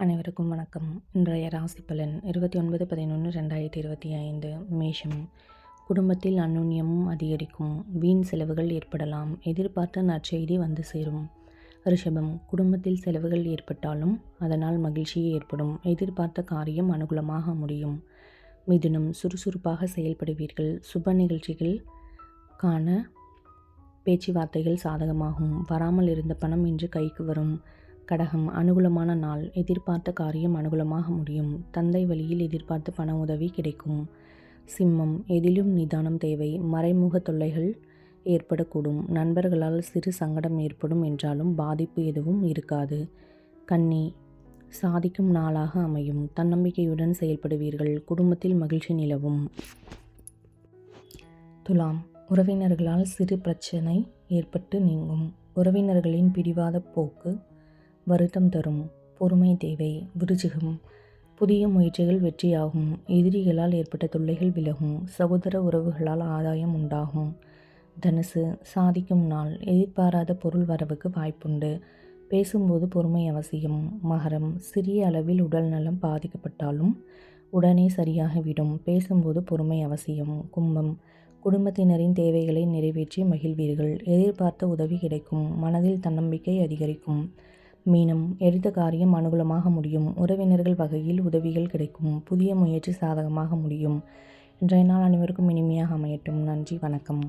அனைவருக்கும் வணக்கம். இன்றைய ராசி பலன் இருபத்தி ஒன்பது பதினொன்று ரெண்டாயிரத்தி இருபத்தி ஐந்து. மேஷம். குடும்பத்தில் அந்நுண்ணியமும் அதிகரிக்கும். வீண் செலவுகள் ஏற்படலாம். எதிர்பார்த்த நற்செய்தி வந்து சேரும். ரிஷபம். குடும்பத்தில் செலவுகள் ஏற்பட்டாலும் அதனால் மகிழ்ச்சி ஏற்படும். எதிர்பார்த்த காரியம் அனுகூலமாக முடியும். மிதுனம். சுறுசுறுப்பாக செயல்படுவீர்கள். சுப நிகழ்ச்சிகள் காண பேச்சுவார்த்தைகள் சாதகமாகும். வராமல் இருந்த பணம் இன்று கைக்கு வரும். கடகம் அனுகூலமான நாள். எதிர்பார்த்த காரியம் அனுகூலமாக முடியும். தந்தை வழியில் எதிர்பார்த்த பண உதவி கிடைக்கும். சிம்மம் எதிலும் நிதானம் தேவை. மறைமுக தொல்லைகள் ஏற்படக்கூடும். நண்பர்களால் சிறு சங்கடம் ஏற்படும் என்றாலும் பாதிப்பு எதுவும் இருக்காது. கன்னி சாதிக்கும் நாளாக அமையும். தன்னம்பிக்கையுடன் செயல்படுவீர்கள். குடும்பத்தில் மகிழ்ச்சி நிலவும். துலாம் உறவினர்களால் சிறு பிரச்சனை ஏற்பட்டு நீங்கும். உறவினர்களின் பிடிவாத போக்கு வருத்தம் தரும். பொறுமை தேவை விருச்சிகம். புதிய முயற்சிகள் வெற்றியாகும். எதிரிகளால் ஏற்பட்ட தொல்லைகள் விலகும். சகோதர உறவுகளால் ஆதாயம் உண்டாகும். தனுசு சாதிக்கும் நாள். எதிர்பாராத பொருள் வரவுக்கு வாய்ப்புண்டு. பேசும்போது பொறுமை அவசியம். மகரம் சிறிய அளவில் உடல் நலம் பாதிக்கப்பட்டாலும் உடனே சரியாகிவிடும். பேசும்போது பொறுமை அவசியம். கும்பம். குடும்பத்தினரின் தேவைகளை நிறைவேற்றி மகிழ்வீர்கள். எதிர்பார்த்த உதவி கிடைக்கும். மனதில் தன்னம்பிக்கை அதிகரிக்கும். மீனம் எடுத்த காரியம் அனுகூலமாக முடியும். உறவினர்கள் வகையில் உதவிகள் கிடைக்கும். புதிய முயற்சி சாதகமாக முடியும். இன்றைய நாள் அனைவருக்கும் இனிமையாக அமையட்டும். நன்றி வணக்கம்.